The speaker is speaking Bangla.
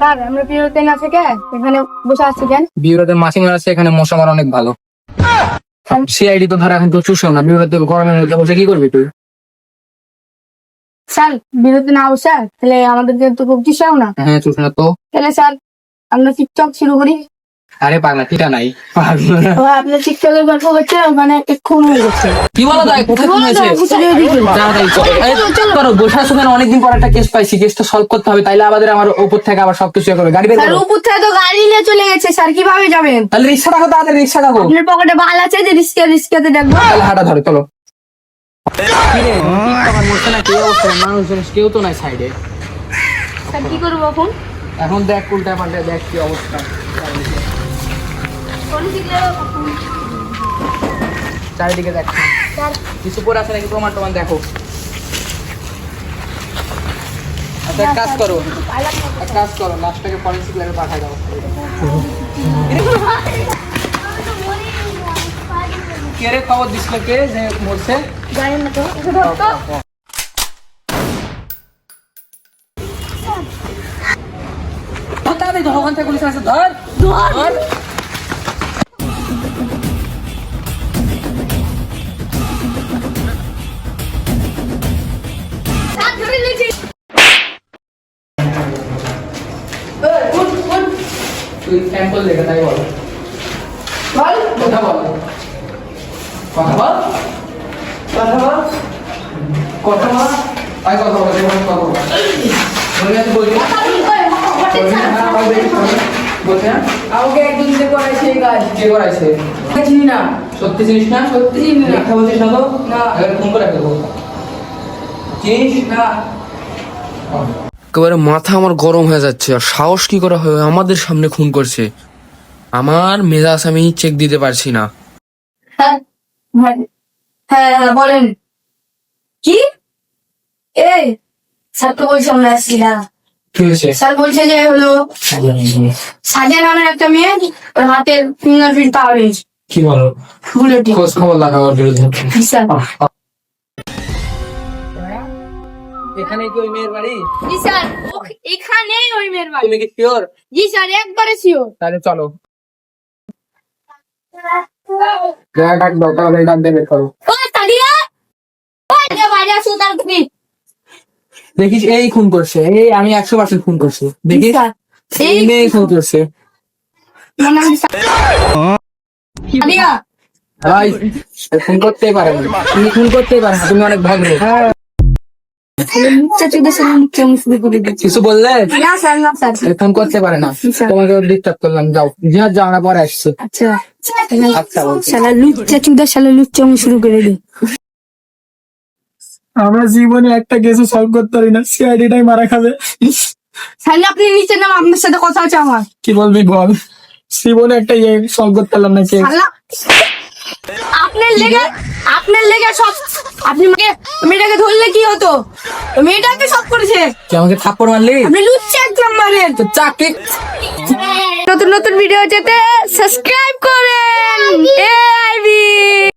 স্যার আমরা বিরতি না থেকে এখানে বসে আছি কেন? বিউরোতে মাসিং আছে এখানে মশা মারা অনেক ভালো। সিআইডি তো ধর এখন তো চুষেও না বিউরোতে গরমের মধ্যে বসে কি করবি তুই? স্যার বিরতি না স্যার তাহলে আমাদের তো খুব চিসাও না। হ্যাঁ চুষ না তো। তাহলে স্যার আমরা টিকটক শুরু করি। আরে পাগলা টিটা নাই। ও আপনার টিকটকের গল্প ওখানে একটা খুন হয়ে গেছে কি বলো তাই কোথায় হয়েছে? করো অনেকদিন পর একটা কেস পাইছি কেসটা সলভ করতে হবে তাইলে আমাদের আমার উপর থেকে আবার সবকিছু ইয়ে করবে। গাড়ি বের করো। উপর থেকে তো গাড়ি নিয়ে চলে গেছে স্যার কীভাবে যাবেন? তাহলে রিক্সা রাখো তাড়াতাড়ি রিক্সা রাখো। আপনার পকেটে বাল আছে যে রিস্কে রিস্কেতে দেখব। তাহলে হাঁটা ধরো চলো। কেউ অবস্থা? মানুষজন কেউ তো নাই সাইডে স্যার কি করব এখন? এখন দেখ উল্টা পাল্টা দেখ কি অবস্থা। চারিদিকে দেখ। কিছু পরে আছে নাকি? প্রমাণ টমান দেখো। আচ্ছা এক কাজ করো। এক কাজ করো লাস্টটাকে ফরেন্সিক ল্যাবে পাঠাই দাও। কে রে খবর দিছিল কে যে মরছে? জানি না তো। এটা ধর তো। ধর তাড়াতাড়ি ধর ওখান থেকে পুলিশ আছে ধর। ধর। স্যার ধরে। নিয়েছি তুই স্যাম্পল দেখে তাই বল বল কথা বল কথা বল কথা বল কথা বল? হ্যাঁ? আমাকে একদিন যে করাইছে কাজ কে করাইছে চিনি না। সত্যি চিনিস না? সত্যি চিনি না। মিথ্যা বলছিস না তো? না। এবার ফোন করে চিনিস? না। একেবারে মাথা আমার গরম হয়ে যাচ্ছে আর সাহস কি করে হয়? আমাদের সামনে খুন করছে। আমার মেজাজ আমি চেক দিতে পারছি না। হ্যাঁ হ্যাঁ হ্যাঁ হ্যাঁ, বলেন। কি? এই স্যার তো বলছে আমরা আসছি না কি হয়েছে স্যার বলছে যে হলো সাজিয়া নামের একটা মেয়ে ওর হাতের ফিঙ্গারপ্রিন্ট পাওয়া গেছে। কি বলো? বুলেটে খোঁজ খবর লাগাও ওর বিরুদ্ধে। স্যার। এখানে কি ওই মেয়ের বাড়ি? জি স্যার ওই মেয়ের বাড়ি। তুমি কি শিওর জি স্যার একবারে শিওর তাহলে চলো। ডাক দাও তাহলে ডাক দেবে করো। ও তালিয়া ও যে বাইরে আসো তার তুমি। দেখিস এই খুন করছে এই আমি একশো পার্সেন্ট খুন করছি। দেখিস? এই খুন করছে। ভাই খুন করতেই পারে না। তুমি খুন করতেই পারে না তুমি অনেক কিছু বললে? করতে পারে না। তোমাকে ডিস্টার্ব করলাম যাও। জিহাদ যাও পরে আসছো। আচ্ছা। আচ্ছা লুচ্চা চুদা শালা লুচ্চা শুরু করে দিই আমরা জীবনে একটা কেসও সলভ করতে পারি না। সিআইডিটাই মারা খাবে। শালা আপনি নিচে নাম আপনার সাথে কথা আছে আমার। কি বলবি বল? জীবনে একটা ইয়ে সলভ করতে পারলাম না কেস আপনার লেগে আপনার লেগে সব আপনি আমাকে মেয়েটাকে ধরলে কি হতো? মেয়েটাকে সব করেছে। তুই আমাকে থাপ্পড় মারলি? আপনি লুচ্চা একদম মারেন। তো চাকরি নতুন নতুন ভিডিও যেতে সাবস্ক্রাইব করেন। এ